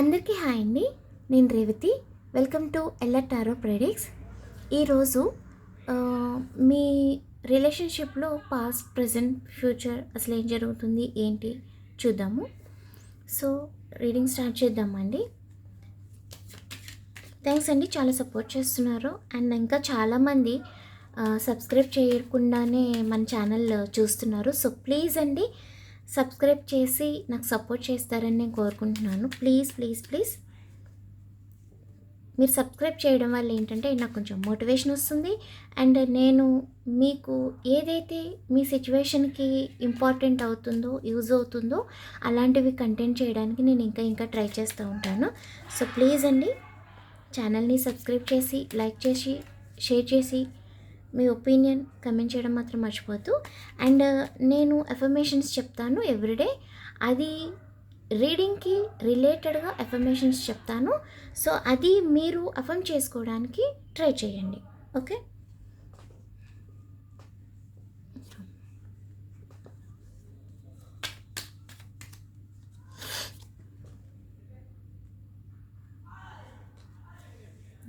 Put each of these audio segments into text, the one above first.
అందరికీ హాయ్ అండి. నేను Revathi. Welcome to L R tarot predicts ఈరోజు మీ రిలేషన్షిప్లో పాస్ట్ ప్రజెంట్ ఫ్యూచర్ అసలు ఏం జరుగుతుంది ఏంటి చూద్దాము. సో రీడింగ్ స్టార్ట్ చేద్దామండి. థ్యాంక్స్ అండి చాలా సపోర్ట్ చేస్తున్నారు. అండ్ ఇంకా చాలామంది సబ్స్క్రైబ్ చేయకుండానే మన ఛానల్ చూస్తున్నారు. సో ప్లీజ్ అండి సబ్స్క్రైబ్ చేసి నాకు సపోర్ట్ చేస్తారని నేను కోరుకుంటున్నాను. Please please please. మీరు సబ్స్క్రైబ్ చేయడం వల్ల ఏంటంటే నాకు కొంచెం మోటివేషన్ వస్తుంది. అండ్ నేను మీకు ఏదైతే మీ సిచ్యువేషన్కి ఇంపార్టెంట్ అవుతుందో యూజ్ అవుతుందో అలాంటివి కంటెంట్ చేయడానికి నేను ఇంకా ఇంకా ట్రై చేస్తూ ఉంటాను. సో ప్లీజ్ అండి ఛానల్ని సబ్స్క్రైబ్ చేసి లైక్ చేసి షేర్ చేసి మీ ఒపీనియన్ కమెంట్ చేయడం మాత్రం మర్చిపోద్దు అండ్ uh, నేను ఎఫర్మేషన్స్ చెప్తాను ఎవ్రీడే. అది రీడింగ్కి రిలేటెడ్గా ఎఫర్మేషన్స్ చెప్తాను. సో అది మీరు అఫర్మ్ చేసుకోవడానికి ట్రై చేయండి. Okay?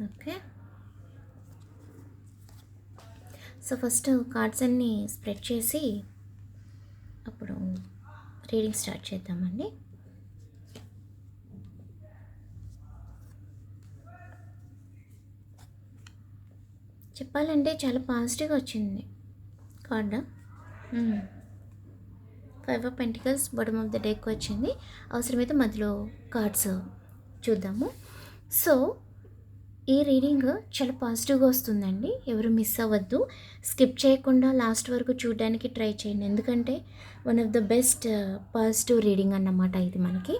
Okay? So first cards అన్నీ స్ప్రెడ్ చేసి అప్పుడు రీడింగ్ స్టార్ట్ చేద్దామండి. చెప్పాలంటే చాలా పాజిటివ్గా వచ్చింది card. Five of pentacles bottom of the deck వచ్చింది. అవసరమైతే మధ్యలో కార్డ్స్ చూద్దాము. సో ఈ రీడింగ్ చాలా పాజిటివ్గా వస్తుందండి. ఎవరు మిస్ అవ్వద్దు. స్కిప్ చేయకుండా లాస్ట్ వరకు చూడడానికి ట్రై చేయండి. ఎందుకంటే one of the best positive reading అన్నమాట ఇది మనకి.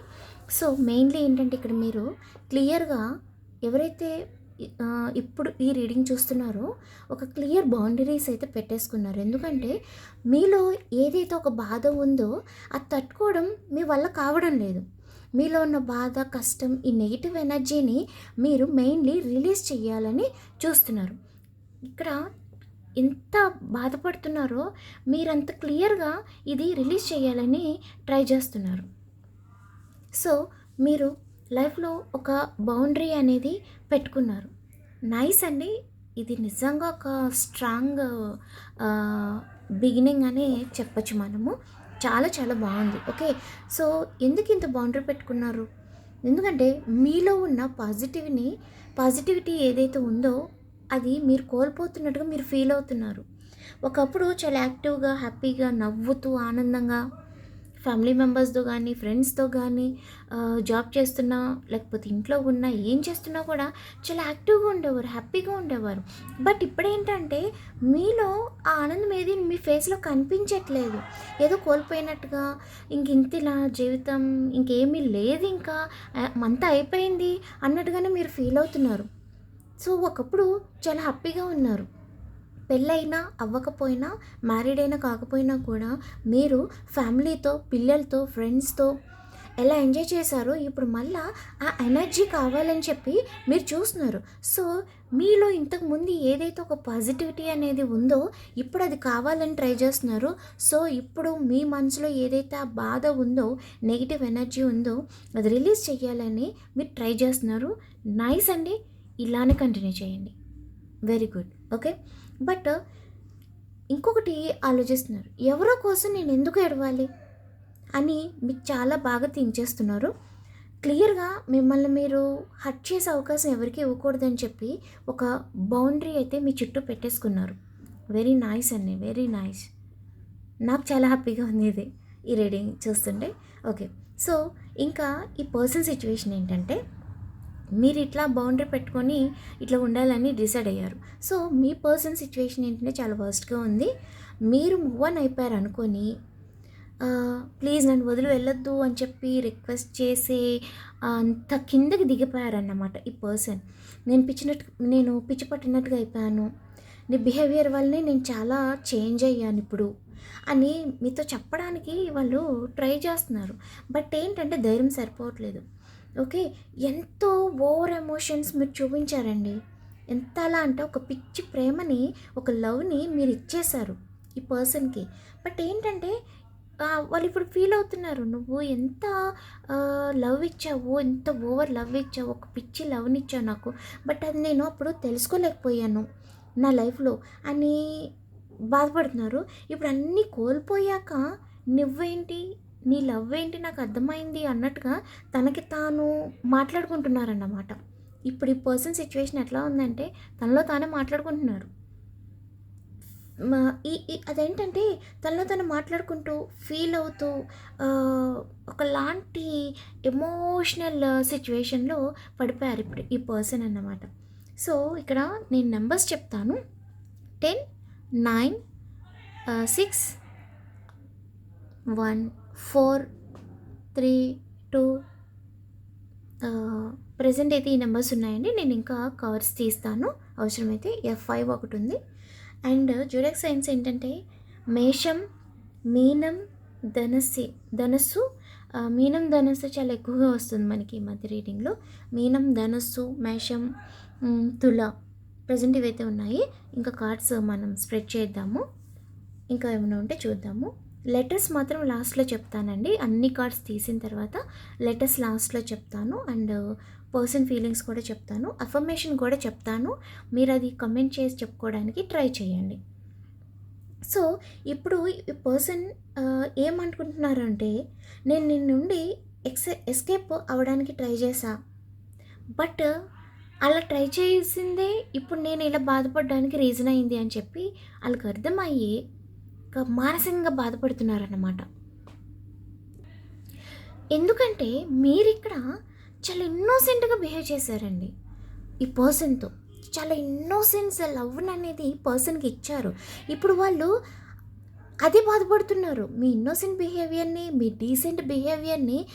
సో మెయిన్లీ ఏంటంటే ఇక్కడ మీరు క్లియర్గా ఎవరైతే ఇప్పుడు ఈ రీడింగ్ చూస్తున్నారో ఒక క్లియర్ బౌండరీస్ అయితే పెట్టేసుకున్నారు. ఎందుకంటే మీలో ఏదైతే ఒక బాధ ఉందో అది తట్టుకోవడం మీ వల్ల కావడం లేదు. మీలో ఉన్న బాధ కష్టం ఈ నెగిటివ్ ఎనర్జీని మీరు మెయిన్లీ రిలీజ్ చేయాలని చూస్తున్నారు. ఇక్కడ ఎంత బాధపడుతున్నారో మీరంత క్లియర్గా ఇది రిలీజ్ చేయాలని ట్రై చేస్తున్నారు. సో మీరు లైఫ్లో ఒక బౌండరీ అనేది పెట్టుకున్నారు. నైస్ అండి. ఇది నిజంగా ఒక స్ట్రాంగ్ బిగినింగ్ అని చెప్పచ్చు మనము. చాలా చాలా బాగుంది. ఓకే? సో ఎందుకు ఇంత బౌండరీ పెట్టుకున్నారు? ఎందుకంటే మీలో ఉన్న పాజిటివ్ని పాజిటివిటీ ఏదైతే ఉందో అది మీరు కోల్పోతున్నట్టుగా మీరు ఫీల్ అవుతున్నారు. ఒకప్పుడు చాలా యాక్టివ్గా హ్యాపీగా నవ్వుతూ ఆనందంగా ఫ్యామిలీ మెంబర్స్తో కానీ ఫ్రెండ్స్తో కానీ జాబ్ చేస్తున్నా లేకపోతే ఇంట్లో ఉన్నా ఏం చేస్తున్నా కూడా చాలా యాక్టివ్గా ఉండేవారు హ్యాపీగా ఉండేవారు. బట్ ఇప్పుడేంటంటే మీలో ఆ ఆనందం ఏది మీ ఫేస్లో కనిపించట్లేదు. ఏదో కోల్పోయినట్టుగా ఇంక ఇంత ఇలా జీవితం ఇంకేమీ లేదు ఇంకా అంతా అయిపోయింది అన్నట్టుగానే మీరు ఫీల్ అవుతున్నారు. సో ఒకప్పుడు చాలా హ్యాపీగా ఉన్నారు. పెళ్ళైనా అవ్వకపోయినా మ్యారీడ్ అయినా కాకపోయినా కూడా మీరు ఫ్యామిలీతో పిల్లలతో ఫ్రెండ్స్తో ఎలా ఎంజాయ్ చేశారో ఇప్పుడు మళ్ళా ఆ ఎనర్జీ కావాలని చెప్పి మీరు చూస్తున్నారు. సో మీలో ఇంతకుముందు ఏదైతే ఒక పాజిటివిటీ అనేది ఉందో ఇప్పుడు అది కావాలని ట్రై చేస్తున్నారు. సో ఇప్పుడు మీ మనసులో ఏదైతే ఆ బాధ ఉందో నెగిటివ్ ఎనర్జీ ఉందో అది రిలీజ్ చేయాలని మీరు ట్రై చేస్తున్నారు. నైస్ అండి. ఇలానే కంటిన్యూ చేయండి. వెరీ గుడ్ ఓకే బట్ ఇంకొకటి ఆలోచిస్తున్నారు. ఎవరో కోసం నేను ఎందుకు ఎడవాలి అని మీకు చాలా బాగా తించేస్తున్నారు క్లియర్గా మిమ్మల్ని మీరు హట్ చేసే అవకాశం ఎవరికి ఇవ్వకూడదని చెప్పి ఒక బౌండరీ అయితే మీ చుట్టూ పెట్టేసుకున్నారు. వెరీ నైస్ అండి వెరీ నైస్. నాకు చాలా హ్యాపీగా ఉంది ఇది ఈ రీడింగ్ చూస్తుంటే. ఓకే సో ఇంకా ఈ పర్సన్ సిచ్యువేషన్ ఏంటంటే మీరు ఇట్లా బౌండరీ పెట్టుకొని ఇట్లా ఉండాలని డిసైడ్ అయ్యారు. సో మీ పర్సన్ సిచ్యువేషన్ ఏంటంటే చాలా వర్స్ట్గా ఉంది. మీరు మూవ్ ఆన్ అయిపోయారు అనుకొని ప్లీజ్ నన్ను వదిలి వెళ్ళొద్దు అని చెప్పి రిక్వెస్ట్ చేసి అంత కిందకి దిగిపోయారన్నమాట ఈ పర్సన్ నేను పిచ్చినట్టు నేను పిచ్చి పట్టినట్టుగా అయిపోయాను. నీ బిహేవియర్ వల్లనే నేను చాలా చేంజ్ అయ్యాను ఇప్పుడు అని మీతో చెప్పడానికి వాళ్ళు ట్రై చేస్తున్నారు. బట్ ఏంటంటే ధైర్యం సరిపోవట్లేదు. ఓకే ఎంతో ఓవర్ ఎమోషన్స్ మీరు చూపించారండి. ఎంత అలా అంటే ఒక పిచ్చి ప్రేమని ఒక లవ్ని మీరు ఇచ్చేశారు ఈ పర్సన్కి. బట్ ఏంటంటే వాళ్ళు ఇప్పుడు ఫీల్ అవుతున్నారు. నువ్వు ఎంత లవ్ ఇచ్చావు ఎంత ఓవర్ లవ్ ఇచ్చావు ఒక పిచ్చి లవ్ని ఇచ్చావు నాకు. బట్ అది నేను అప్పుడు తెలుసుకోలేకపోయాను నా లైఫ్లో. అని బాధపడుతున్నారు. ఇప్పుడు అన్నీ కోల్పోయాక నువ్వేంటి? నీ లవ్ ఏంటి? నాకు అర్థమైంది అన్నట్టుగా తనకి తాను మాట్లాడుకుంటున్నారన్నమాట. ఇప్పుడు ఈ పర్సన్ సిచ్యువేషన్ ఎట్లా ఉందంటే తనలో తానే మాట్లాడుకుంటున్నారు ఈ అదేంటంటే తనలో తను మాట్లాడుకుంటూ ఫీల్ అవుతూ ఒకలాంటి ఎమోషనల్ సిచ్యువేషన్లో పడిపోయారు ఇప్పుడు ఈ పర్సన్ అన్నమాట. సో ఇక్కడ నేను నెంబర్స్ చెప్తాను. Ten nine six one four three two present అయితే ఈ నెంబర్స్ ఉన్నాయండి. నేను ఇంకా కవర్స్ తీస్తాను. అవసరమైతే ఎఫ్ ఫైవ్ ఒకటి ఉంది. అండ్ జూడెక్ సైన్స్ ఏంటంటే మేషం మీనం ధనస్సు ధనస్సు మీనం ధనస్సు చాలా ఎక్కువగా వస్తుంది మనకి ఈ మధ్య రీడింగ్లో. మీనం ధనస్సు మేషం తుల ప్రజెంట్ ఇవైతే ఉన్నాయి. ఇంకా కార్డ్స్ మనం స్ప్రెడ్ చేద్దాము. ఇంకా ఏమైనా ఉంటే చూద్దాము. లెటర్స్ మాత్రం లాస్ట్లో చెప్తానండి. అన్ని కార్డ్స్ తీసిన తర్వాత లెటర్స్ లాస్ట్లో చెప్తాను. అండ్ పర్సన్ ఫీలింగ్స్ కూడా చెప్తాను. అఫర్మేషన్ కూడా చెప్తాను. మీరు అది కమెంట్ చేసి చెప్పుకోవడానికి ట్రై చేయండి. సో ఇప్పుడు ఈ పర్సన్ ఏమనుకుంటున్నారంటే నేను నిన్న నుండి ఎక్స్ ఎస్కేప్ అవ్వడానికి ట్రై చేశా. బట్ అలా ట్రై చేసిందే ఇప్పుడు నేను ఇలా బాధపడడానికి రీజన్ అయింది అని చెప్పి వాళ్ళకి అర్థమయ్యి మానసికంగా బాధపడుతున్నారన్నమాట. ఎందుకంటే మీరు ఇక్కడ చాలా ఇన్నోసెంట్గా బిహేవ్ చేశారండి. ఈ పర్సన్తో చాలా ఇన్నోసెన్స్ లవ్ అనేది పర్సన్కి ఇచ్చారు. ఇప్పుడు వాళ్ళు అదే బాధపడుతున్నారు. మీ ఇన్నోసెంట్ బిహేవియర్ని మీ డీసెంట్ బిహేవియర్ని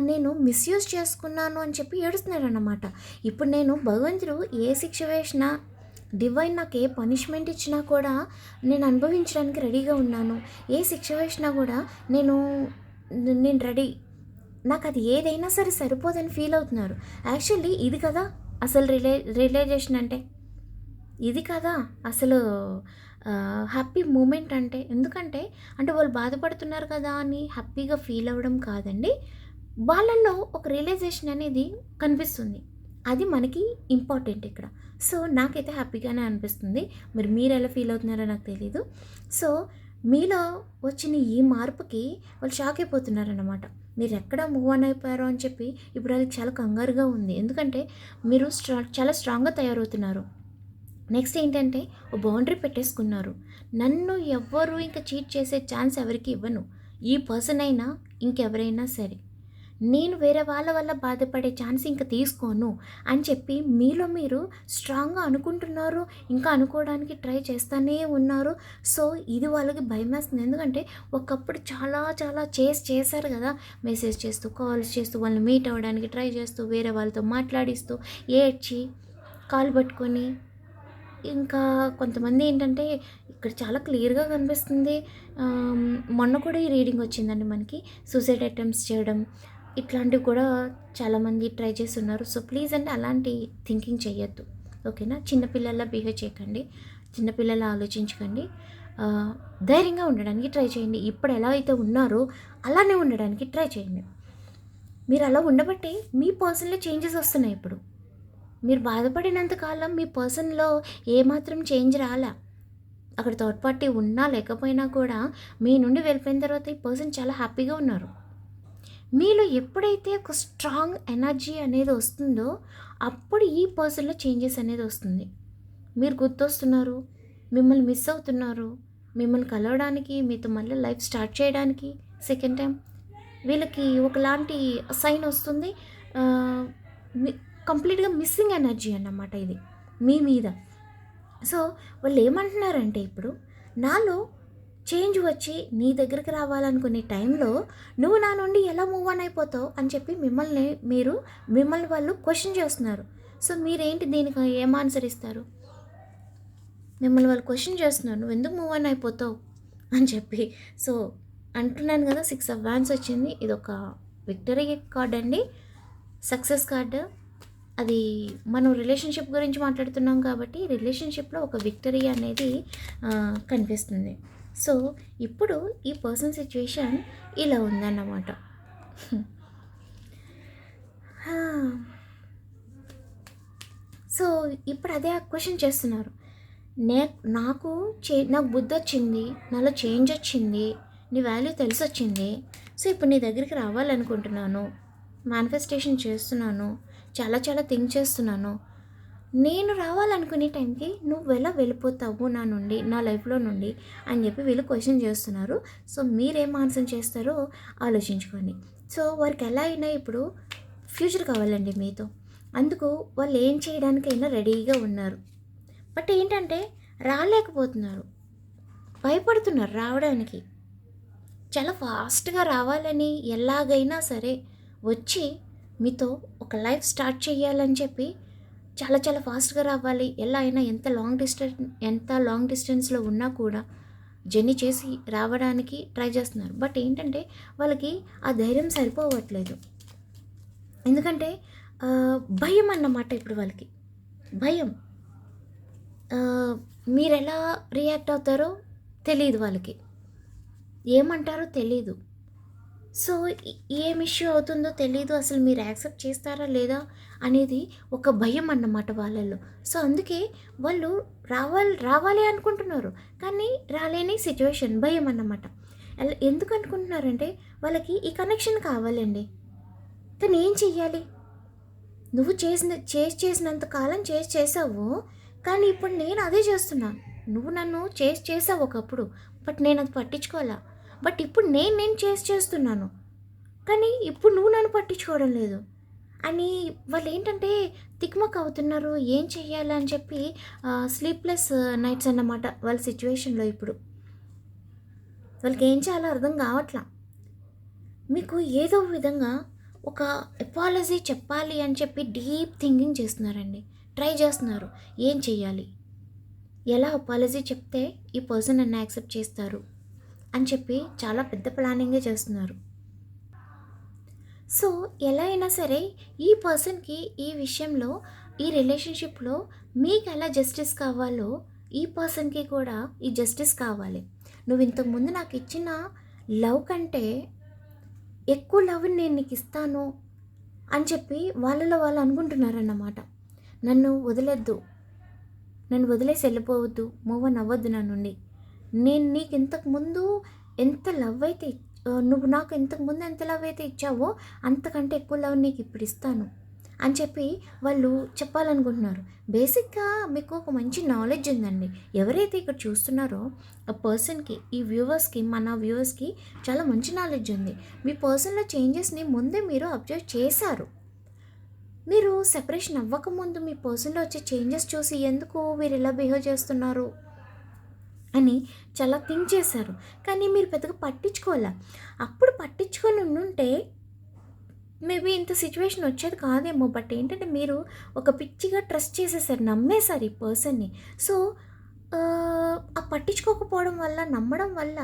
నేను మిస్యూజ్ చేసుకున్నాను అని చెప్పి ఏడుస్తున్నారు అన్నమాట ఇప్పుడు నేను భగవంతుడు ఏ శిక్ష వేసినా డివైన్ నాకు ఏ పనిష్మెంట్ ఇచ్చినా కూడా నేను అనుభవించడానికి రెడీగా ఉన్నాను. ఏ శిక్ష వేసినా కూడా నేను నేను రెడీ. నాకు అది ఏదైనా సరే సరిపోదని ఫీల్ అవుతున్నారు. యాక్చువల్లీ ఇది కదా అసలు రిలే రియలైజేషన్ అంటే. ఇది కదా అసలు హ్యాపీ మూమెంట్ అంటే. ఎందుకంటే అంటే వాళ్ళు బాధపడుతున్నారు కదా అని హ్యాపీగా ఫీల్ అవ్వడం కాదండి. వాళ్ళల్లో ఒక రియలైజేషన్ అనేది కనిపిస్తుంది. అది మనకి ఇంపార్టెంట్ ఇక్కడ. సో నాకైతే హ్యాపీగానే అనిపిస్తుంది. మరి మీరు ఎలా ఫీల్ అవుతున్నారో నాకు తెలీదు. సో మీలో వచ్చిన ఈ మార్పుకి వాళ్ళు షాక్ అయిపోతున్నారన్నమాట. మీరు ఎక్కడ మూవ్ ఆన్ అయిపోయారో అని చెప్పి ఇప్పుడు వాళ్ళకి చాలా కంగారుగా ఉంది. ఎందుకంటే మీరు స్ట్రా చాలా స్ట్రాంగ్గా తయారవుతున్నారు. నెక్స్ట్ ఏంటంటే ఓ బౌండరీ పెట్టేసుకున్నారు. నన్ను ఎవ్వరు ఇంకా చీట్ చేసే ఛాన్స్ ఎవరికి ఇవ్వను. ఈ పర్సన్ అయినా ఇంకెవరైనా సరే. నేను వేరే వాళ్ళ వల్ల బాధపడే ఛాన్స్ ఇంకా తీసుకోను అని చెప్పి మీలో మీరు స్ట్రాంగ్గా అనుకుంటున్నారు ఇంకా అనుకోవడానికి ట్రై చేస్తూనే ఉన్నారు. సో ఇది వాళ్ళకి భయం వేస్తుంది. ఎందుకంటే ఒకప్పుడు చాలా చాలా చేసి చేశారు కదా. మెసేజ్ చేస్తూ కాల్స్ చేస్తూ వాళ్ళని మీట్ అవ్వడానికి ట్రై చేస్తూ వేరే వాళ్ళతో మాట్లాడిస్తూ ఏడ్చి కాల్ పట్టుకొని ఇంకా కొంతమంది ఏంటంటే ఇక్కడ చాలా క్లియర్గా కనిపిస్తుంది. మొన్న కూడా ఈ రీడింగ్ వచ్చిందండి మనకి. సూసైడ్ అటెంప్ట్స్ చేయడం ఇట్లాంటివి కూడా చాలామంది ట్రై చేస్తున్నారు. సో ప్లీజ్ అండి అలాంటి థింకింగ్ చేయొద్దు. ఓకేనా? చిన్నపిల్లల్లా బిహేవ్ చేయకండి. చిన్నపిల్లలా ఆలోచించకండి. ధైర్యంగా ఉండడానికి ట్రై చేయండి. ఇప్పుడు ఎలా అయితే ఉన్నారో అలానే ఉండడానికి ట్రై చేయండి. మీరు అలా ఉండబట్టి మీ పర్సన్లో చేంజెస్ వస్తున్నాయి ఇప్పుడు. మీరు బాధపడినంత కాలం మీ పర్సన్లో ఏమాత్రం చేంజ్ రాలా. అక్కడ థర్డ్ పార్టీ ఉన్నా లేకపోయినా కూడా మీ నుండి వెళ్ళిపోయిన తర్వాత ఈ పర్సన్ చాలా హ్యాపీగా ఉన్నారు. మీలో ఎప్పుడైతే ఒక స్ట్రాంగ్ ఎనర్జీ అనేది వస్తుందో అప్పుడు ఈ పర్సన్లో చేంజెస్ అనేది వస్తుంది. మీరు గుర్తొస్తున్నారు మిమ్మల్ని మిస్ అవుతున్నారు మిమ్మల్ని కలవడానికి మీతో మళ్ళీ లైఫ్ స్టార్ట్ చేయడానికి సెకండ్ టైం వీళ్ళకి ఒకలాంటి సైన్ వస్తుంది. కంప్లీట్గా మిస్సింగ్ ఎనర్జీ అన్నమాట ఇది మీ మీద. సో వాళ్ళు ఏమంటున్నారంటే ఇప్పుడు నాలో చేంజ్ వచ్చి నీ దగ్గరికి రావాలనుకునే టైంలో నువ్వు నా నుండి ఎలా మూవ్ ఆన్ అయిపోతావు అని చెప్పి మిమ్మల్ని మీరు మిమ్మల్ని వాళ్ళు క్వశ్చన్ చేస్తున్నారు. సో మీరేంటి దీనికి ఏం ఆన్సర్ ఇస్తారు? మిమ్మల్ని వాళ్ళు క్వశ్చన్ చేస్తున్నారు. నువ్వు ఎందుకు మూవ్ ఆన్ అయిపోతావు? అని చెప్పి. సో అంటున్నాను కదా సిక్స్ ఆఫ్ వ్యాన్స్ వచ్చింది. ఇది ఒక విక్టరీ కార్డ్ అండి. సక్సెస్ కార్డు అది మనం రిలేషన్షిప్ గురించి మాట్లాడుతున్నాం కాబట్టి రిలేషన్షిప్లో ఒక విక్టరీ అనేది కనిపిస్తుంది. సో ఇప్పుడు ఈ పర్సన్ సిచ్యువేషన్ ఇలా ఉందన్నమాట. సో ఇప్పుడు అదే క్వశ్చన్ చేస్తున్నారు. నే నాకు చే నాకు బుద్ధి వచ్చింది నాలో చేంజ్ వచ్చింది నీ వాల్యూ తెలిసి వచ్చింది సో ఇప్పుడు నీ దగ్గరికి రావాలనుకుంటున్నాను మేనిఫెస్టేషన్ చేస్తున్నాను చాలా చాలా థింక్ చేస్తున్నాను నేను రావాలనుకునే టైంకి నువ్వు ఎలా వెళ్ళిపోతావు నా నుండి నా లైఫ్లో నుండి అని చెప్పి వీళ్ళు క్వశ్చన్ చేస్తున్నారు. సో మీరేం ఆన్సర్ చేస్తారో ఆలోచించుకోండి. సో వారికి ఎలా అయినా ఇప్పుడు ఫ్యూచర్ కావాలండి మీతో. అందుకు వాళ్ళు ఏం చేయడానికైనా రెడీగా ఉన్నారు. బట్ ఏంటంటే రాలేకపోతున్నారు. భయపడుతున్నారు రావడానికి. చాలా ఫాస్ట్గా రావాలని ఎలాగైనా సరే వచ్చి మీతో ఒక లైఫ్ స్టార్ట్ చేయాలని చెప్పి చాలా చాలా ఫాస్ట్గా రావాలి. ఎలా అయినా ఎంత లాంగ్ డిస్టెన్స్ ఎంత లాంగ్ డిస్టెన్స్లో ఉన్నా కూడా జర్నీ చేసి రావడానికి ట్రై చేస్తున్నారు. బట్ ఏంటంటే వాళ్ళకి ఆ ధైర్యం సరిపోవట్లేదు. ఎందుకంటే భయం అన్నమాట ఇప్పుడు వాళ్ళకి. భయం. మీరు ఎలా రియాక్ట్ అవుతారో తెలియదు వాళ్ళకి. ఏమంటారో తెలియదు. సో ఏం ఇష్యూ అవుతుందో తెలీదు. అసలు మీరు యాక్సెప్ట్ చేస్తారా లేదా అనేది ఒక భయం అన్నమాట వాళ్ళల్లో. సో అందుకే వాళ్ళు రావాలి రావాలి అనుకుంటున్నారు. కానీ రాలేని సిచ్యువేషన్ భయం అన్నమాట. ఎందుకు అనుకుంటున్నారంటే వాళ్ళకి ఈ కనెక్షన్ కావాలండి. కానీ ఏం చెయ్యాలి? నువ్వు చేసిన చేసి చేసినంత కాలం చేసి చేసావు. కానీ ఇప్పుడు నేను అదే చేస్తున్నాను నువ్వు నన్ను చేసి చేసావు ఒకప్పుడు. బట్ నేను అది పట్టించుకోవాలా? బట్ ఇప్పుడు నేను నేను చేసి చేస్తున్నాను. కానీ ఇప్పుడు నువ్వు నన్ను పట్టించుకోవడం లేదు. అని వాళ్ళు ఏంటంటే తిక్మక్ అవుతున్నారు ఏం చెయ్యాలి అని చెప్పి స్లీప్లెస్ నైట్స్ అన్నమాట వాళ్ళ సిచ్యువేషన్లో ఇప్పుడు. వాళ్ళకి ఏం చేయాలో అర్థం కావట్లా. మీకు ఏదో విధంగా ఒక ఎపాలజీ చెప్పాలి అని చెప్పి డీప్ థింకింగ్ చేస్తున్నారండి. ట్రై చేస్తున్నారు. ఏం చెయ్యాలి? ఎలా అపాలజీ చెప్తే ఈ పర్సన్ నన్ను యాక్సెప్ట్ చేస్తారు? అని చెప్పి చాలా పెద్ద ప్లానింగే చేస్తున్నారు. సో ఎలా అయినా సరే ఈ పర్సన్కి ఈ విషయంలో ఈ రిలేషన్షిప్లో మీకు ఎలా జస్టిస్ కావాలో ఈ పర్సన్కి కూడా ఈ జస్టిస్ కావాలి. నువ్వు ఇంతకుముందు నాకు ఇచ్చిన లవ్ కంటే ఎక్కువ లవ్ నేను నీకు ఇస్తాను అని చెప్పి వాళ్ళలో వాళ్ళు అనుకుంటున్నారన్నమాట. నన్ను వదిలేద్దు. నన్ను వదిలేసి వెళ్ళిపోవద్దు. మూవ్ అవ్వద్దు నా నుండి. నేను నీకు ఇంతకుముందు ఎంత లవ్ అయితే నువ్వు నాకు ఇంతకు ముందు ఎంత లవ్ అయితే ఇచ్చావో అంతకంటే ఎక్కువ లవ్ నీకు ఇప్పుడు ఇస్తాను. అని చెప్పి వాళ్ళు చెప్పాలనుకుంటున్నారు. బేసిక్గా మీకు ఒక మంచి నాలెడ్జ్ ఉందండి. ఎవరైతే ఇక్కడ చూస్తున్నారో ఆ పర్సన్కి ఈ వ్యూవర్స్కి మన వ్యూవర్స్కి చాలా మంచి నాలెడ్జ్ ఉంది. మీ పర్సన్లో చేంజెస్ని ముందే మీరు అబ్జర్వ్ చేశారు. మీరు సెపరేషన్ అవ్వకముందు మీ పర్సన్లో వచ్చే చేంజెస్ చూసి ఎందుకు వీరు ఇలా బిహేవ్ చేస్తున్నారు? అని చాలా థింక్ చేశారు. కానీ మీరు పెద్దగా పట్టించుకోవాలా? అప్పుడు పట్టించుకొని ఉంటే మేబీ ఇంత సిచ్యువేషన్ వచ్చేది కాదేమో. బట్ ఏంటంటే మీరు ఒక పిచ్చిగా ట్రస్ట్ చేసేసారు నమ్మేశారు ఈ పర్సన్ని సో ఆ, పట్టించుకోకపోవడం వల్ల నమ్మడం వల్ల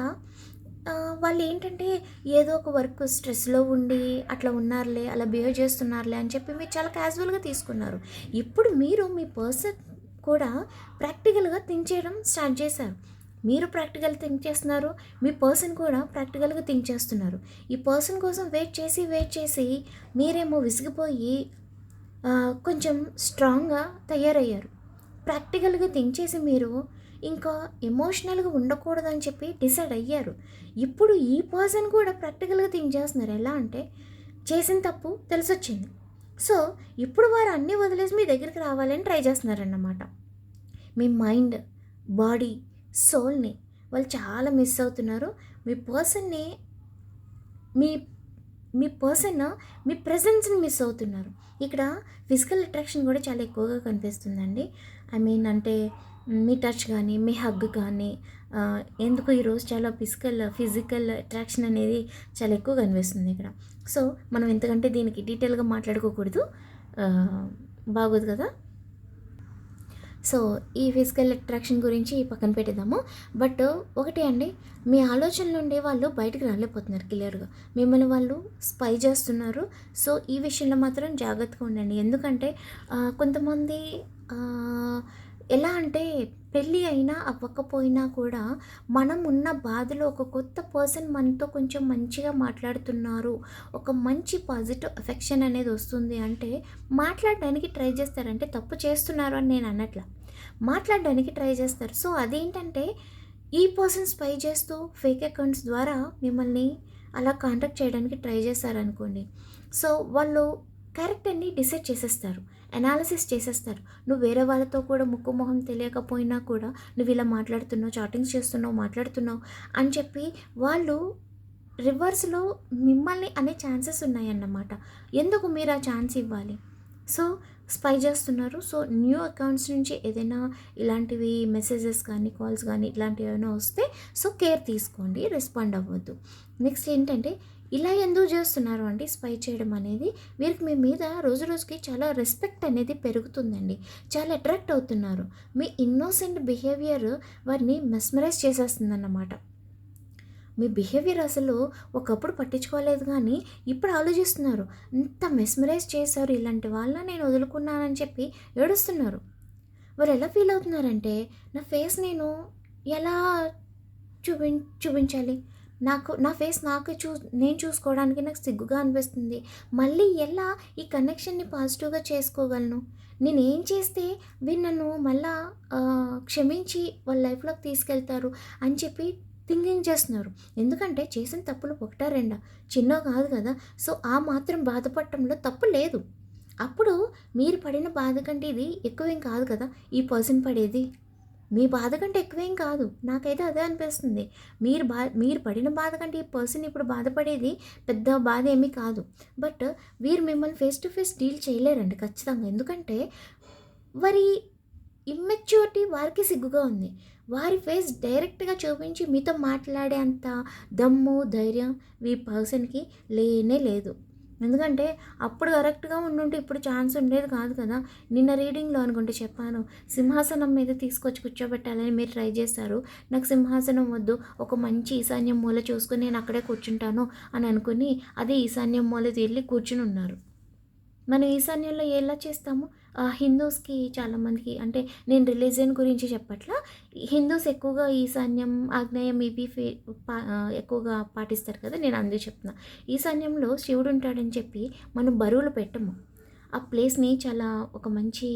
వాళ్ళు ఏంటంటే ఏదో ఒక వర్క్ స్ట్రెస్లో ఉండి అట్లా ఉన్నారులే అలా బిహేవ్ చేస్తున్నారులే అని చెప్పి మీరు చాలా క్యాజువల్గా తీసుకున్నారు. ఇప్పుడు మీరు మీ పర్సన్ కూడా ప్రాక్టికల్గా థింక్ చేయడం స్టార్ట్ చేశారు. మీరు ప్రాక్టికల్ థింక్ చేస్తున్నారు మీ పర్సన్ కూడా ప్రాక్టికల్గా థింక్ చేస్తున్నారు. ఈ పర్సన్ కోసం వెయిట్ చేసి వెయిట్ చేసి మీరేమో విసిగిపోయి కొంచెం స్ట్రాంగ్గా తయారయ్యారు. ప్రాక్టికల్గా థింక్ చేసి మీరు ఇంకా ఎమోషనల్గా ఉండకూడదని చెప్పి డిసైడ్ అయ్యారు. ఇప్పుడు ఈ పర్సన్ కూడా ప్రాక్టికల్గా థింక్ చేస్తున్నారు. ఎలా అంటే చేసిన తప్పు తెలిసొచ్చింది. సో ఇప్పుడు వారు అన్నీ వదిలేసి మీ దగ్గరికి రావాలని ట్రై చేస్తున్నారన్నమాట. మీ మైండ్ బాడీ సోల్ని వాళ్ళు చాలా మిస్ అవుతున్నారు. మీ పర్సన్ని మీ మీ పర్సన్ మీ ప్రజెన్స్ని మిస్ అవుతున్నారు. ఇక్కడ ఫిజికల్ అట్రాక్షన్ కూడా చాలా ఎక్కువగా కనిపిస్తుందండి. ఐ మీన్ అంటే మీ టచ్ కానీ మీ హగ్ కానీ ఎందుకు ఈరోజు చాలా ఫిజికల్ ఫిజికల్ అట్రాక్షన్ అనేది చాలా ఎక్కువ కనిపిస్తుంది ఇక్కడ. సో మనం ఎంతకంటే దీనికి డీటెయిల్గా మాట్లాడుకోకూడదు. బాగోదు కదా? సో ఈ ఫిజికల్ అట్రాక్షన్ గురించి పక్కన పెట్టేద్దాము. బట్ ఒకటి అండి మీ ఆలోచన నుండి వాళ్ళు బయటకు రాలేకపోతున్నారు క్లియర్గా మిమ్మల్ని వాళ్ళు స్పై చేస్తున్నారు. సో ఈ విషయంలో మాత్రం జాగ్రత్తగా ఉండండి. ఎందుకంటే కొంతమంది ఎలా అంటే పెళ్ళి అయినా అవ్వకపోయినా కూడా మనం ఉన్న బాధలో ఒక కొత్త పర్సన్ మనతో కొంచెం మంచిగా మాట్లాడుతున్నారు. ఒక మంచి పాజిటివ్ ఎఫెక్షన్ అనేది వస్తుంది. అంటే మాట్లాడడానికి ట్రై చేస్తారంటే తప్పు చేస్తున్నారు అని నేను అన్నట్ల మాట్లాడడానికి ట్రై చేస్తారు. సో అదేంటంటే ఈ పర్సన్ స్పై చేస్తూ ఫేక్ అకౌంట్స్ ద్వారా మిమ్మల్ని అలా కాంటాక్ట్ చేయడానికి ట్రై చేశారనుకోండి సో వాళ్ళు క్యారెక్టర్ని డిసైడ్ చేసేస్తారు అనాలిసిస్ చేసేస్తారు. నువ్వు వేరే వాళ్ళతో కూడా ముక్కు మొహం తెలియకపోయినా కూడా నువ్వు ఇలా మాట్లాడుతున్నావు చాటింగ్స్ చేస్తున్నావు మాట్లాడుతున్నావు అని చెప్పి వాళ్ళు రివర్స్లో మిమ్మల్ని అనే ఛాన్సెస్ ఉన్నాయన్నమాట. ఎందుకు మీరు ఆ ఛాన్స్ ఇవ్వాలి? సో స్పై చేస్తున్నారు. సో న్యూ అకౌంట్స్ నుంచి ఏదైనా ఇలాంటివి మెసేజెస్ కానీ కాల్స్ కానీ ఇలాంటివి ఏమైనా వస్తే సో కేర్ తీసుకోండి రెస్పాండ్ అవ్వద్దు. నెక్స్ట్ ఏంటంటే ఇలా ఎందుకు చేస్తున్నారు అంటే స్పై చేయడం అనేది? వీరికి మీ మీద రోజు రోజుకి చాలా రెస్పెక్ట్ అనేది పెరుగుతుందండి. చాలా అట్రాక్ట్ అవుతున్నారు. మీ ఇన్నోసెంట్ బిహేవియర్ వారిని మెస్మరైజ్ చేసేస్తుందన్నమాట. మీ బిహేవియర్ అసలు ఒకప్పుడు పట్టించుకోలేదు కానీ ఇప్పుడు ఆలోచిస్తున్నారు. ఇంత మెస్మరైజ్ చేశారు ఇలాంటి వాళ్ళని నేను వదులుకున్నానని చెప్పి ఏడుస్తున్నారు. వారు ఎలా ఫీల్ అవుతున్నారంటే నా ఫేస్ నేను ఎలా చూపి చూపించాలి? నాకు నా ఫేస్ నాకు చూ నేను చూసుకోవడానికి నాకు సిగ్గుగా అనిపిస్తుంది. మళ్ళీ ఎలా ఈ కనెక్షన్ని పాజిటివ్గా చేసుకోగలను? నేను ఏం చేస్తే వీరు నన్ను మళ్ళా క్షమించి వాళ్ళ లైఫ్లోకి తీసుకెళ్తారు అని చెప్పి థింకింగ్ చేస్తున్నారు. ఎందుకంటే చేసిన తప్పులు ఒకటా రెండా? చిన్న కాదు కదా? సో ఆ మాత్రం బాధపడటంలో తప్పు లేదు. అప్పుడు మీరు పడిన బాధ కంటే ఇది ఎక్కువేం కాదు కదా? ఈ పర్సన్ పడేది. మీ బాధ కంటే ఎక్కువేం కాదు. నాకైతే అదే అనిపిస్తుంది. మీరు బా మీరు పడిన బాధ కంటే ఈ పర్సన్ ఇప్పుడు బాధపడేది పెద్ద బాధ ఏమీ కాదు. బట్ వీరు మిమ్మల్ని ఫేస్ టు ఫేస్ డీల్ చేయలేరండి ఖచ్చితంగా. ఎందుకంటే వారి ఇమ్మెచ్యూరిటీ వారికి సిగ్గుగా ఉంది. వారి ఫేస్ డైరెక్ట్గా చూపించి మీతో మాట్లాడే అంత దమ్ము ధైర్యం ఈ పర్సన్కి లేనే లేదు. ఎందుకంటే అప్పుడు కరెక్ట్గా ఉండుంటే ఇప్పుడు ఛాన్స్ ఉండేది కాదు కదా. నిన్న రీడింగ్లో అనుకుంటే చెప్పాను సింహాసనం మీద తీసుకొచ్చి కూర్చోబెట్టాలని మీరు ట్రై చేస్తారు నాకు సింహాసనం వద్దు. ఒక మంచి ఈశాన్యం మూల చూసుకుని నేను అక్కడే కూర్చుంటాను అని అనుకుని అదే ఈశాన్యం మూల వెళ్ళి కూర్చుని ఉన్నారు. మనం ఈశాన్యంలో ఎలా చేస్తాము? హిందూస్కి చాలామందికి అంటే నేను రిలీజియన్ గురించి చెప్పట్లా హిందూస్ ఎక్కువగా ఈశాన్యం ఆగ్నేయం ఇవి ఫే పా ఎక్కువగా పాటిస్తారు కదా నేను అందుకు చెప్తున్నా. ఈశాన్యంలో శివుడు ఉంటాడని చెప్పి మనం బరువులు పెట్టము. ఆ ప్లేస్ని చాలా ఒక మంచి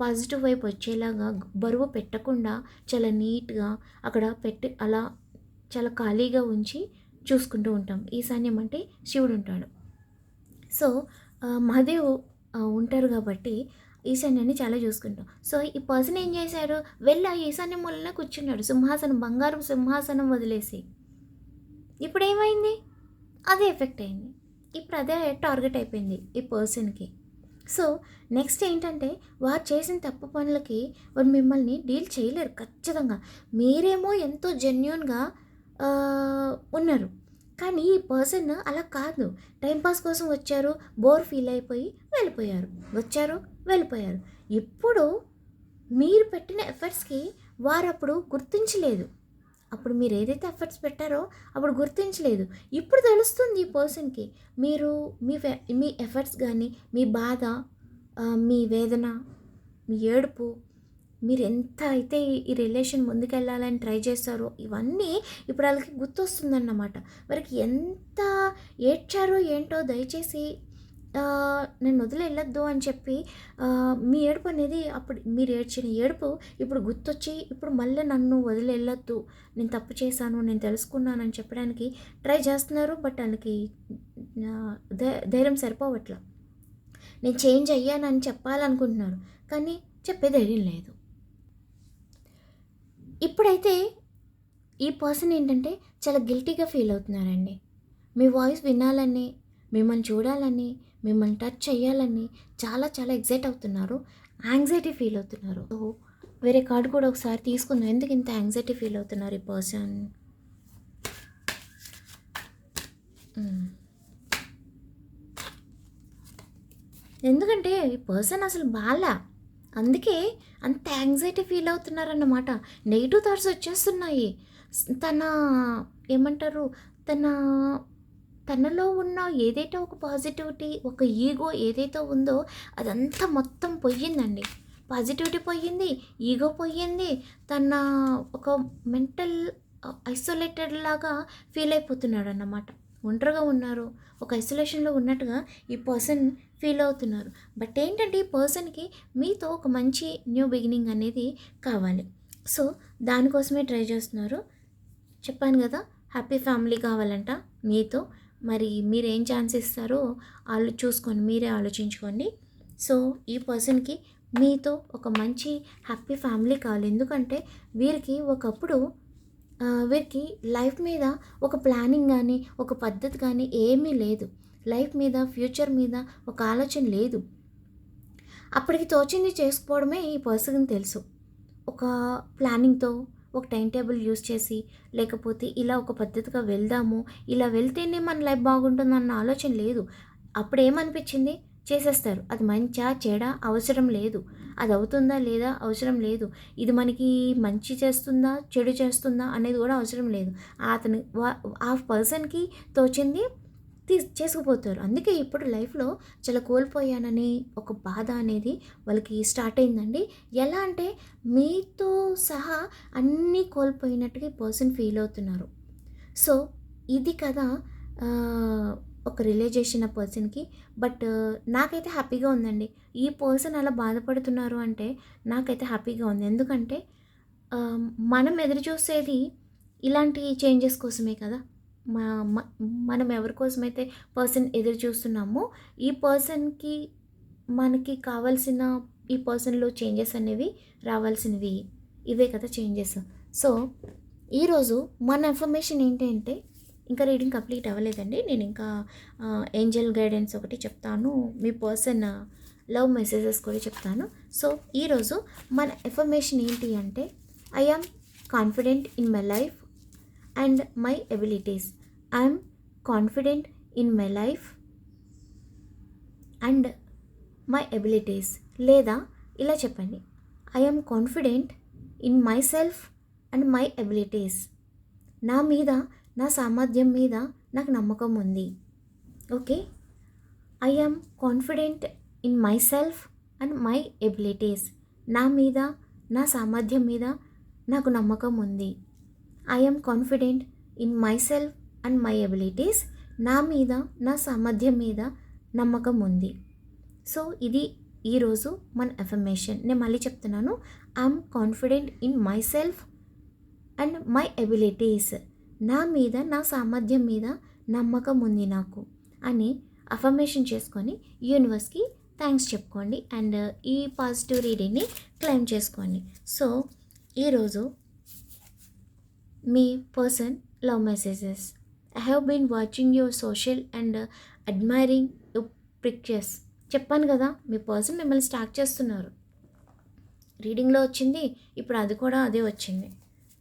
పాజిటివ్ వైపు వచ్చేలాగా బరువు పెట్టకుండా చాలా నీట్గా అక్కడ పెట్టి అలా చాలా ఖాళీగా ఉంచి చూసుకుంటూ ఉంటాం. ఈశాన్యం అంటే శివుడు ఉంటాడు. సో ఆ, మహాదేవ్ ఉంటారు కాబట్టి ఈశాన్యాన్ని చాలా చూసుకుంటాం. సో ఈ పర్సన్ ఏం చేశారు? వెళ్ళి ఆ ఈశాన్య మూలనే కూర్చున్నాడు. సింహాసనం బంగారం సింహాసనం వదిలేసి. ఇప్పుడు ఏమైంది అదే ఎఫెక్ట్ అయింది. ఇప్పుడు అదే టార్గెట్ అయిపోయింది ఈ పర్సన్కి. సో నెక్స్ట్ ఏంటంటే వారు చేసిన తప్పు పనులకి వారు మిమ్మల్ని డీల్ చేయలేరు ఖచ్చితంగా. మీరేమో ఎంతో జెన్యున్గా ఉన్నారు. కానీ ఈ పర్సన్ అలా కాదు. టైంపాస్ కోసం వచ్చారు బోర్ ఫీల్ అయిపోయి వెళ్ళిపోయారు. వచ్చారు వెళ్ళిపోయారు. ఇప్పుడు మీరు పెట్టిన ఎఫర్ట్స్కి వారు అప్పుడు గుర్తించలేదు. అప్పుడు మీరు ఏదైతే ఎఫర్ట్స్ పెట్టారో అప్పుడు గుర్తించలేదు. ఇప్పుడు తెలుస్తుంది ఈ పర్సన్కి మీరు మీ మీ ఎఫర్ట్స్ కానీ మీ బాధ మీ వేదన మీ ఏడుపు మీరు ఎంత అయితే ఈ- రిలేషన్ ముందుకెళ్ళాలని ట్రై చేస్తారో ఇవన్నీ ఇప్పుడు వాళ్ళకి గుర్తొస్తుందన్నమాట. వారికి ఎంత ఏడ్చారో ఏంటో దయచేసి నేను వదిలి వెళ్ళొద్దు అని చెప్పి మీ ఏడుపు అనేది అప్పుడు మీరు ఏడ్చిన ఏడుపు ఇప్పుడు గుర్తొచ్చి ఇప్పుడు మళ్ళీ నన్ను వదిలి వెళ్ళొద్దు నేను తప్పు చేశాను నేను తెలుసుకున్నాను అని చెప్పడానికి ట్రై చేస్తున్నారు. బట్ వాళ్ళకి ధైర్యం సరిపోవట్లా. నేను చేంజ్ అయ్యానని చెప్పాలనుకుంటున్నారు. కానీ చెప్పే ధైర్యం లేదు. ఇప్పుడైతే ఈ పర్సన్ ఏంటంటే చాలా గిల్టీగా ఫీల్ అవుతున్నారండి. మీ వాయిస్ వినాలని మిమ్మల్ని చూడాలని మిమ్మల్ని టచ్ చేయాలని చాలా చాలా ఎగ్జైట్ అవుతున్నారు. యాంగ్జైటీ ఫీల్ అవుతున్నారు. వేరే కార్డు కూడా ఒకసారి తీసుకుందాం. ఎందుకు ఇంత యాంగ్జైటీ ఫీల్ అవుతున్నారు ఈ పర్సన్? ఎందుకంటే ఈ పర్సన్ అసలు బాలే. అందుకే అంత యాంగ్జైటీ ఫీల్ అవుతున్నారన్నమాట. నెగిటివ్ థాట్స్ వచ్చేస్తున్నాయి. తన ఏమంటారు తన తనలో ఉన్న ఏదైతే ఒక పాజిటివిటీ ఒక ఈగో ఏదైతే ఉందో అదంతా మొత్తం పోయిందండి. పాజిటివిటీ పోయింది ఈగో పోయింది తన ఒక మెంటల్ ఐసోలేటెడ్ లాగా ఫీల్ అయిపోతున్నాడు అన్నమాట ఒంటరిగా ఉన్నారు. ఒక ఐసోలేషన్లో ఉన్నట్టుగా ఈ పర్సన్ ఫీల్ అవుతున్నారు. బట్ ఏంటంటే ఈ పర్సన్కి మీతో ఒక మంచి న్యూ బిగినింగ్ అనేది కావాలి. సో దానికోసమే ట్రై చేస్తున్నారు. చెప్పాను కదా హ్యాపీ ఫ్యామిలీ కావాలంట మీతో. మరి మీరు ఏం ఛాన్స్ ఇస్తారో వాళ్ళు చూసుకొని మీరే ఆలోచించుకోండి. సో ఈ పర్సన్కి మీతో ఒక మంచి హ్యాపీ ఫ్యామిలీ కావాలి. ఎందుకంటే వీరికి ఒకప్పుడు వీరికి లైఫ్ మీద ఒక ప్లానింగ్ కానీ ఒక పద్ధతి కానీ ఏమీ లేదు. లైఫ్ మీద ఫ్యూచర్ మీద ఒక ఆలోచన లేదు. అప్పటికి తోచింది చేసుకోవడమే ఈ పర్సన్కి తెలుసు. ఒక ప్లానింగ్తో ఒక టైం టేబుల్ యూస్ చేసి లేకపోతే ఇలా ఒక పద్ధతిగా వెళ్దాము ఇలా వెళ్తేనే మన లైఫ్ బాగుంటుందన్న ఆలోచన లేదు. అప్పుడు ఏమనిపించింది చేసేస్తారు. అది మంచా చెడా అవసరం లేదు. అది అవుతుందా లేదా అవసరం లేదు. ఇది మనకి మంచి చేస్తుందా చెడు చేస్తుందా అనేది కూడా అవసరం లేదు. అతని వా- ఆ పర్సన్కి తోచింది తీ చేసుకుపోతారు. అందుకే ఇప్పుడు లైఫ్లో చాలా కోల్పోయానని ఒక బాధ అనేది వాళ్ళకి స్టార్ట్ అయిందండి. ఎలా అంటే మీతో సహా అన్నీ కోల్పోయినట్టుగా ఈ పర్సన్ ఫీల్ అవుతున్నారు. సో ఇది కదా ఒక రిలే చేసిన పర్సన్కి బట్ నాకైతే హ్యాపీగా ఉందండి. ఈ పర్సన్ అలా బాధపడుతున్నారు అంటే నాకైతే హ్యాపీగా ఉంది. ఎందుకంటే um, మనం ఎదురు చూసేది ఇలాంటి చేంజెస్ కోసమే కదా. మా మనం ఎవరి కోసమైతే పర్సన్ ఎదురు చూస్తున్నామో ఈ పర్సన్కి మనకి కావాల్సిన ఈ పర్సన్లో చేంజెస్ అనేవి రావాల్సినవి. ఇవే కదా చేంజెస్ సో ఈరోజు మన ఇన్ఫర్మేషన్ ఏంటంటే ఇంకా రీడింగ్ కంప్లీట్ అవ్వలేదండి. నేను ఇంకా ఏంజల్ గైడెన్స్ ఒకటి చెప్తాను. మీ పర్సన్ లవ్ మెసేజెస్ కూడా చెప్తాను. సో ఈరోజు మన ఎఫర్మేషన్ ఏంటి అంటే I am confident in my life and my abilities I'm confident in my life and my abilities లేదా ఇలా చెప్పండి. I am confident in my self and my abilities నా మీద నా సామర్థ్యం మీద నాకు నమ్మకం ఉంది. Okay? I am confident in my self and my abilities నా మీద నా సామర్థ్యం మీద నాకు నమ్మకం ఉంది. I am confident in my self and my abilities నా మీద నా సామర్థ్యం మీద నమ్మకం ఉంది. సో ఇది ఈరోజు మన ఎఫర్మేషన్ నేను మళ్ళీ చెప్తున్నాను. I'm confident in my self and my abilities నా మీద నా సామర్థ్యం మీద నమ్మకం ఉంది నాకు అని అఫర్మేషన్ చేసుకొని యూనివర్స్కి థ్యాంక్స్ చెప్పుకోండి అండ్ uh, ఈ పాజిటివ్ రీడింగ్ని క్లెయిమ్ చేసుకోండి. సో ఈరోజు మీ person love messages I have been watching your social and admiring your pictures చెప్పాను కదా మీ పర్సన్ మిమ్మల్ని స్టార్ట్ చేస్తున్నారు. రీడింగ్లో వచ్చింది ఇప్పుడు అది కూడా అదే వచ్చింది.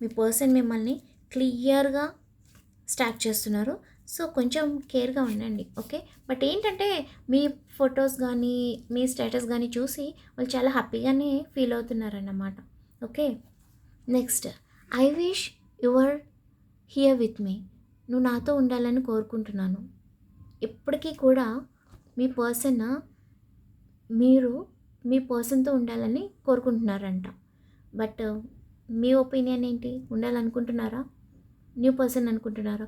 మీ పర్సన్ మిమ్మల్ని క్లియర్గా స్టార్ట్ చేస్తున్నారు. సో కొంచెం కేర్గా ఉండండి ఓకే? బట్ ఏంటంటే మీ ఫొటోస్ కానీ మీ స్టేటస్ కానీ చూసి వాళ్ళు చాలా హ్యాపీగానే feel అవుతున్నారన్నమాట okay? Next I wish your here with me. నువ్వు నాతో ఉండాలని కోరుకుంటున్నాను. ఇప్పటికీ కూడా మీ పర్సన్ మీరు మీ పర్సన్తో ఉండాలని కోరుకుంటున్నారంట. బట్ మీ ఒపీనియన్ ఏంటి? ఉండాలనుకుంటున్నారా? న్యూ పర్సన్ అనుకుంటున్నారు.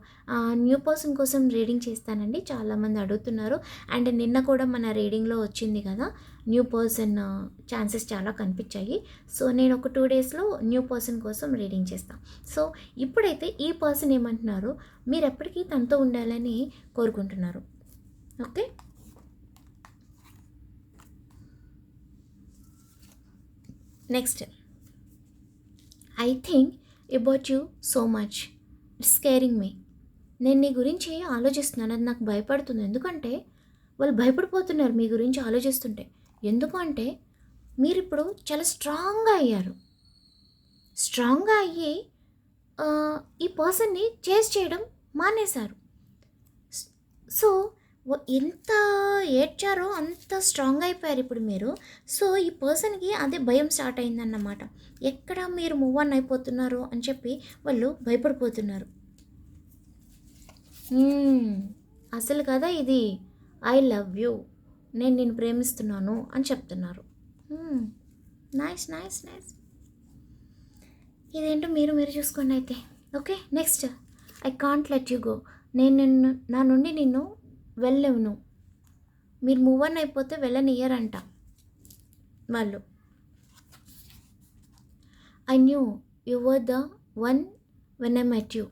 న్యూ పర్సన్ కోసం రీడింగ్ చేస్తానండి. చాలామంది అడుగుతున్నారు. అండ్ నిన్న కూడా మన రీడింగ్లో వచ్చింది కదా న్యూ పర్సన్ ఛాన్సెస్ చాలా కనిపించాయి. సో నేను ఒక టూ డేస్లో న్యూ పర్సన్ కోసం రీడింగ్ చేస్తాను సో ఇప్పుడైతే ఈ పర్సన్ ఏమంటున్నారు మీరు ఎప్పటికీ తనతో ఉండాలని కోరుకుంటున్నారు. Okay? Next. I think about you so much. Scaring మీ నేను నీ గురించి ఆలోచిస్తున్నాను? అది నాకు భయపడుతుంది. ఎందుకంటే వాళ్ళు భయపడిపోతున్నారు మీ గురించి ఆలోచిస్తుంటే. ఎందుకు అంటే మీరు ఇప్పుడు చాలా స్ట్రాంగ్గా అయ్యారు. స్ట్రాంగ్గా అయ్యి ఈ పర్సన్ని చేస్ చేయడం మానేశారు. సో ఎంత ఏడ్చారో అంత స్ట్రాంగ్ అయిపోయారు ఇప్పుడు మీరు. సో ఈ పర్సన్కి అదే భయం స్టార్ట్ అయిందన్నమాట. ఎక్కడ మీరు మూవ్ ఆన్ అయిపోతున్నారు అని చెప్పి వాళ్ళు భయపడిపోతున్నారు. అసలు కదా ఇది? ఐ లవ్ యూ నేను నేను ప్రేమిస్తున్నాను అని చెప్తున్నారు. నైస్ నైస్ నైస్ ఇదేంటో మీరు మీరు చూసుకోండి అయితే. Okay next I can't let you go నేను నిన్ను నా నుండి నిన్ను వెళ్ళవును. మీరు మూవ్ అన్ అయిపోతే వెళ్ళనియ్యరంట. వాళ్ళు I knew you were the one when I met you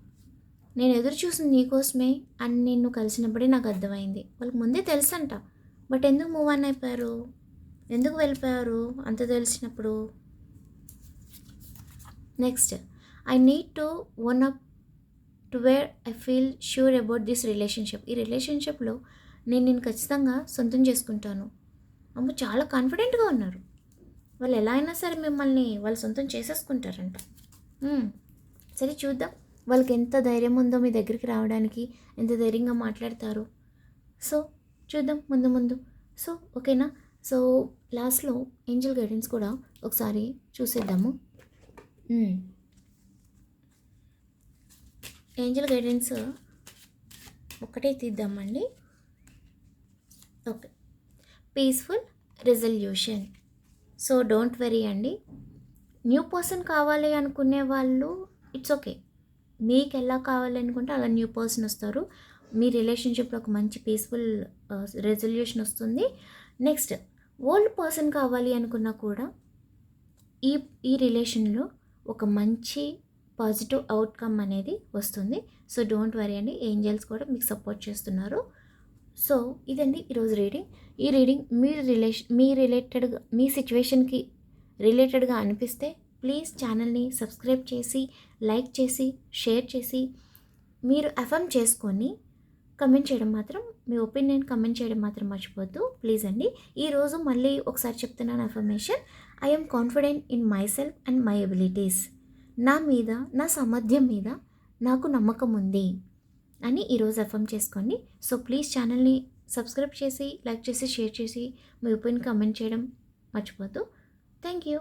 నేను ఎదురు చూసింది నీకోసమే అని నిన్ను కలిసినప్పుడే నాకు అర్థమైంది. వాళ్ళకి ముందే తెలుసంట. బట్ ఎందుకు మూవ్ ఆన్ అయిపోయారు? ఎందుకు వెళ్ళిపోయారు? అంత తెలిసినప్పుడు. Next I need to one up to where I feel sure about this relationship ఈ రిలేషన్షిప్లో నేను నేను ఖచ్చితంగా సొంతం చేసుకుంటాను. అమ్మ చాలా కాన్ఫిడెంట్గా ఉన్నారు. వాళ్ళు ఎలా అయినా సరే మిమ్మల్ని వాళ్ళు సొంతం చేసేసుకుంటారంట. సరే చూద్దాం. వాళ్ళకి ఎంత ధైర్యం ఉందో మీ దగ్గరికి రావడానికి ఎంత ధైర్యంగా మాట్లాడతారు. సో చూద్దాం ముందు ముందు. సో ఓకేనా? సో లాస్ట్లో ఏంజల్ గైడెన్స్ కూడా ఒకసారి చూసేద్దాము. ఏంజల్ గైడెన్స్ ఒకటే తీద్దామండి. Okay. Peaceful resolution. So don't worry అండి. న్యూ పర్సన్ కావాలి అనుకునే వాళ్ళు ఇట్స్ ఓకే. మీకు ఎలా కావాలి అనుకుంటే అలా న్యూ పర్సన్ వస్తారు. మీ రిలేషన్షిప్లో ఒక మంచి పీస్ఫుల్ రెజల్యూషన్ వస్తుంది. నెక్స్ట్ ఓల్డ్ పర్సన్ కావాలి అనుకున్నా కూడా ఈ ఈ రిలేషన్లో ఒక మంచి పాజిటివ్ అవుట్కమ్ అనేది వస్తుంది. సో డోంట్ వరీ అండి. ఏంజల్స్ కూడా మీకు సపోర్ట్ చేస్తున్నారు. సో ఇదండి ఈరోజు రీడింగ్ ఈ రీడింగ్ మీ రిలేషన్ మీ రిలేటెడ్గా మీ సిచ్యువేషన్కి రిలేటెడ్గా అనిపిస్తే ప్లీజ్ ఛానల్ని సబ్స్క్రైబ్ చేసి లైక్ చేసి షేర్ చేసి మీరు అఫర్మ్ చేసుకొని కమెంట్ చేయడం మాత్రం మీ ఒపీనియన్ కమెంట్ చేయడం మాత్రం మర్చిపోద్దు ప్లీజ్ అండి. ఈరోజు మళ్ళీ ఒకసారి చెప్తున్నాను affirmation I'm confident in my self and my abilities నా మీద నా సామర్థ్యం మీద నాకు నమ్మకం ఉంది అని ఈరోజు ఎఫర్మ్ చేసుకోండి. సో ప్లీజ్ ఛానల్ని సబ్స్క్రైబ్ చేసి లైక్ చేసి షేర్ చేసి మీ ఒపీనియన్ కమెంట్ చేయడం మర్చిపోద్దు థ్యాంక్ యూ